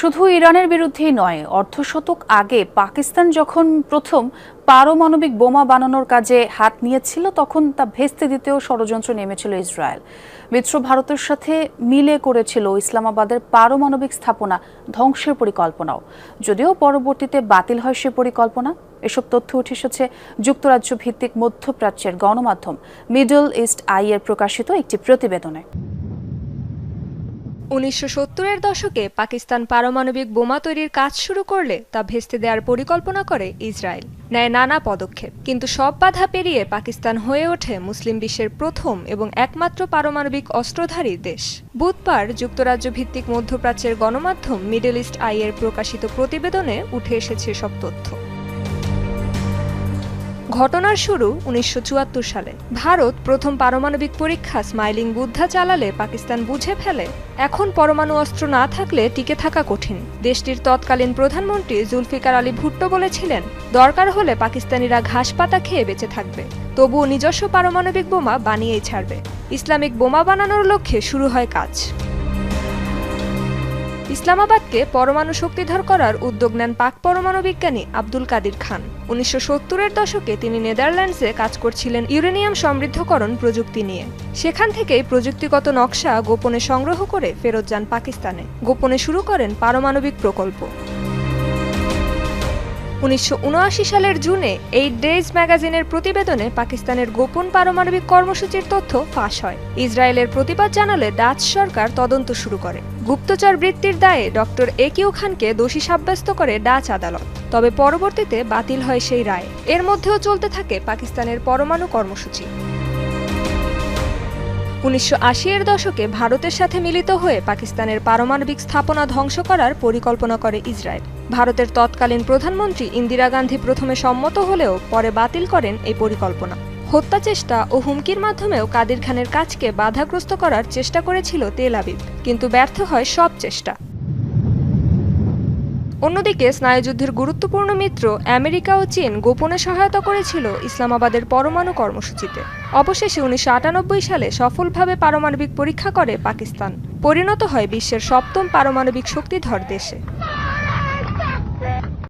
শুধু ইরানের বিরুদ্ধেই নয়, অর্ধশতক আগে পাকিস্তান যখন প্রথম পারমাণবিক বোমা বানানোর কাজে হাত নিয়েছিল, তখন তা ভেস্তে দিতেও ষড়যন্ত্র নেমেছিল ইসরায়েল। মিত্র ভারতের সাথে মিলে করেছিল ইসলামাবাদের পারমাণবিক স্থাপনা ধ্বংসের পরিকল্পনাও। যদিও পরবর্তীতে বাতিল হয় সে পরিকল্পনা, এসব তথ্য উঠে এসেছে যুক্তরাজ্য ভিত্তিক মধ্যপ্রাচ্যের গণমাধ্যম মিডল ইস্ট আই এর প্রকাশিত একটি প্রতিবেদনে। উনিশশো সত্তরের দশকে পাকিস্তান পারমাণবিক বোমা তৈরির কাজ শুরু করলে তা ভেস্তে দেওয়ার পরিকল্পনা করে ইসরায়েল। নেয় নানা পদক্ষেপ, কিন্তু সব বাধা পেরিয়ে পাকিস্তান হয়ে ওঠে মুসলিম বিশ্বের প্রথম এবং একমাত্র পারমাণবিক অস্ত্রধারী দেশ। বুধবার যুক্তরাজ্য ভিত্তিক মধ্যপ্রাচ্যের গণমাধ্যম মিডল ইস্ট আই এর প্রকাশিত প্রতিবেদনে উঠে এসেছে সব তথ্য। ঘটনার শুরু উনিশশো চুয়াত্তর সালে। ভারত প্রথম পারমাণবিক পরীক্ষা স্মাইলিং বুদ্ধা চালালে পাকিস্তান বুঝে ফেলে, এখন পরমাণু অস্ত্র না থাকলে টিকে থাকা কঠিন। দেশটির তৎকালীন প্রধানমন্ত্রী জুলফিকার আলী ভুট্টো বলেছিলেন, দরকার হলে পাকিস্তানিরা ঘাস পাতা খেয়ে বেঁচে থাকবে, তবুও নিজস্ব পারমাণবিক বোমা বানিয়েই ছাড়বে। ইসলামিক বোমা বানানোর লক্ষ্যে শুরু হয় কাজ। ইসলামাবাদকে পরমাণু শক্তিধর করার উদ্যোগ নেন পাক পরমাণু বিজ্ঞানী আব্দুল কাদির খান। উনিশশো সত্তরের দশকে তিনি নেদারল্যান্ডসে কাজ করছিলেন ইউরেনিয়াম সমৃদ্ধকরণ প্রযুক্তি নিয়ে। সেখান থেকেই প্রযুক্তিগত নকশা গোপনে সংগ্রহ করে ফেরত যান পাকিস্তানে। গোপনে শুরু করেন পারমাণবিক প্রকল্প। উনিশশো উনআশি সালের জুনে এই ডেজ ম্যাগাজিনের প্রতিবেদনে পাকিস্তানের গোপন পারমাণবিক কর্মসূচির তথ্য ফাঁস হয়। ইসরায়েলের প্রতিবাদ জানালে ডাচ সরকার তদন্ত শুরু করে। গুপ্তচর বৃত্তির দায়ে ডক্টর এ কিউ খানকে দোষী সাব্যস্ত করে ডাচ আদালত। তবে পরবর্তীতে বাতিল হয় সেই রায়। এর মধ্যেও চলতে থাকে পাকিস্তানের পরমাণু কর্মসূচি। উনিশশো আশি এর দশকে ভারতের সাথে মিলিত হয়ে পাকিস্তানের পারমাণবিক স্থাপনা ধ্বংস করার পরিকল্পনা করে ইসরায়েল। ভারতের তৎকালীন প্রধানমন্ত্রী ইন্দিরা গান্ধী প্রথমে সম্মত হলেও পরে বাতিল করেন এই পরিকল্পনা। হত্যা চেষ্টা ও হুমকির মাধ্যমেও কাদির খানের কাজকে বাধাগ্রস্ত করার চেষ্টা করেছিল তেল আবিব, কিন্তু ব্যর্থ হয় সব চেষ্টা। অন্যদিকে স্নায়ুযুদ্ধের গুরুত্বপূর্ণ মিত্র আমেরিকা ও চীন গোপনে সহায়তা করেছিল ইসলামাবাদের পরমাণু কর্মসূচিতে। অবশেষে উনিশশো আটানব্বই সালে সফলভাবে পারমাণবিক পরীক্ষা করে পাকিস্তান। পরিণত হয় বিশ্বের সপ্তম পারমাণবিক শক্তিধর দেশে।